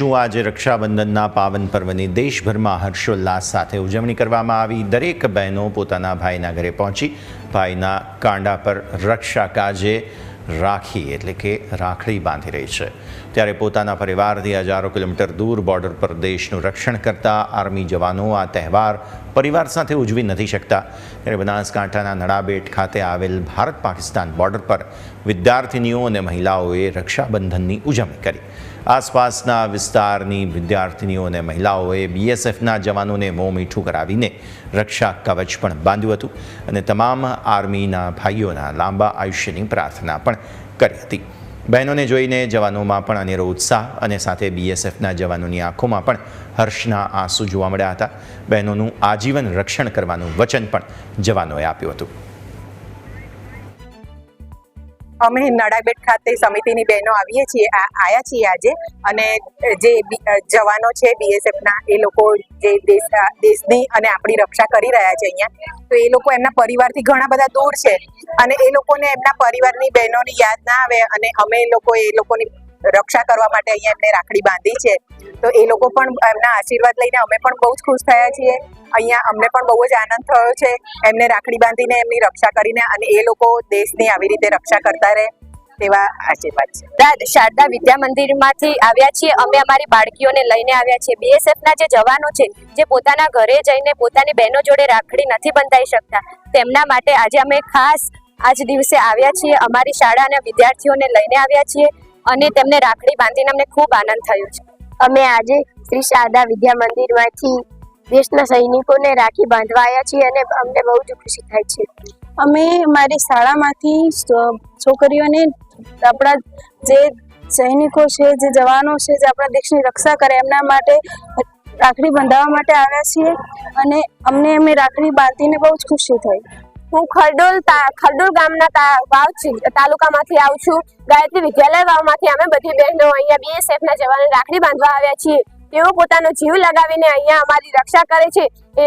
શું આજે રક્ષાબંધનના પાવન પર્વની દેશભરમાં હર્ષોલ્લાસ સાથે ઉજવણી કરવામાં આવી? દરેક બહેનો પોતાના ભાઈના ઘરે પહોંચી, ભાઈના કાંડા પર રક્ષા કાજે રાખી, એટલે કે રાખડી બાંધી રહી છે. ત્યારે પોતાના પરિવારથી હજારો કિલોમીટર દૂર બોર્ડર પર દેશનું રક્ષણ કરતા આર્મી જવાનો આ તહેવાર પરિવાર સાથે ઉજવી નથી શકતા. ત્યારે બનાસકાંઠાના નડાબેટ ખાતે આવેલ ભારત પાકિસ્તાન બોર્ડર પર વિદ્યાર્થિનીઓ અને મહિલાઓએ રક્ષાબંધનની ઉજવણી કરી. આસપાસના વિસ્તારની વિદ્યાર્થિનીઓ અને મહિલાઓએ બીએસએફના જવાનોને મોં મીઠું કરાવીને રક્ષા કવચ પણ બાંધ્યું હતું. અને તમામ આર્મીના ભાઈઓના લાંબા આયુષ્યની પ્રાર્થના પણ કરી હતી. બહેનોને જોઈને જવાનોમાં પણ અનેરો ઉત્સાહ અને સાથે બીએસએફના જવાનોની આંખોમાં પણ હર્ષના આંસુ જોવા મળ્યા હતા. બહેનોનું આજીવન રક્ષણ કરવાનું વચન પણ જવાનોએ આપ્યું હતું. અમે નડાબેટ ખાતે સમિતિની બહેનો આવીએ છીએ આવ્યા છીએ આજે. અને જે જવાનો છે બીએસએફના એ લોકો જે દેશ દેશની અને આપણી રક્ષા કરી રહ્યા છે અહીંયા. તો એ લોકો એમના પરિવારથી ઘણા બધા દૂર છે. અને એ લોકોને એમના પરિવારની બહેનોની યાદ ના આવે અને અમે લોકો, એ લોકોની રક્ષા કરવા માટે અહીંયા એમને રાખડી બાંધી છે. તો એ લોકો પણ એમના આશીર્વાદ લઈને અમે પણ બહુ જ ખુશ થયા છીએ. અહીંયા અમને પણ બહુ જ આનંદ થયો છે. એમને રાખડી બાંધીને એમની રક્ષા કરીને અને એ લોકો દેશની આવી રીતે રક્ષા કરતા રહે તેવા આશીર્વાદ છે. શારદા વિદ્યા મંદિરમાંથી આવ્યા છીએ. અમે અમારી બાળકીઓને લઈને આવ્યા છીએ. BSF જે જવાનો છે જે પોતાના ઘરે જઈને પોતાની બહેનો જોડે રાખડી નથી બંધાઈ શકતા તેમના માટે આજે અમે ખાસ આજ દિવસે આવ્યા છીએ. અમારી શાળાના વિદ્યાર્થીઓને લઈને આવ્યા છીએ અને તેમને રાખડી બાંધીને અમને ખૂબ આનંદ થયો છે. અમે આજે શ્રી શારદા વિદ્યા મંદિરમાંથી દેશના સૈનિકોને રાખી બાંધવા આવ્યા છીએ અને અમને બહુ જ ખુશી થાય છે. અમે મારી શાળામાંથી છોકરીઓને આપણા જે સૈનિકો છે જે જવાનો છે જે આપણા દેશની રક્ષા કરે એમના માટે રાખડી બંધાવવા માટે આવ્યા છીએ અને અમને અમે રાખડી બાંધીને બહુ જ ખુશી થઈ. હું ખરડોલ તા- ખરડોલ ગામના વાવ તાલુકામાંથી આવું છું. ગાયત્રી વિદ્યાલય વાવમાંથી અમે બધી બહેનો અહીંયા બીએસએફના જવાનને રાખડી બાંધવા આવ્યા છીએ. તેઓ પોતાનો જીવ લગાવીને અહીંયા અમારી રક્ષા કરે છે. એ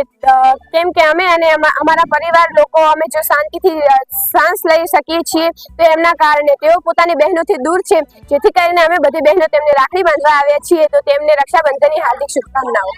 કેમ કે અમે અને અમારા પરિવાર લોકો અમે જો શાંતિથી શ્વાસ લઈ શકીએ છીએ, તો એમના કારણે તેઓ પોતાની બહેનોથી દૂર છે. જેથી કરીને અમે બધી બહેનો તેમને રાખડી બાંધવા આવ્યા છીએ, તો તેમને રક્ષાબંધનની હાર્દિક શુભકામનાઓ.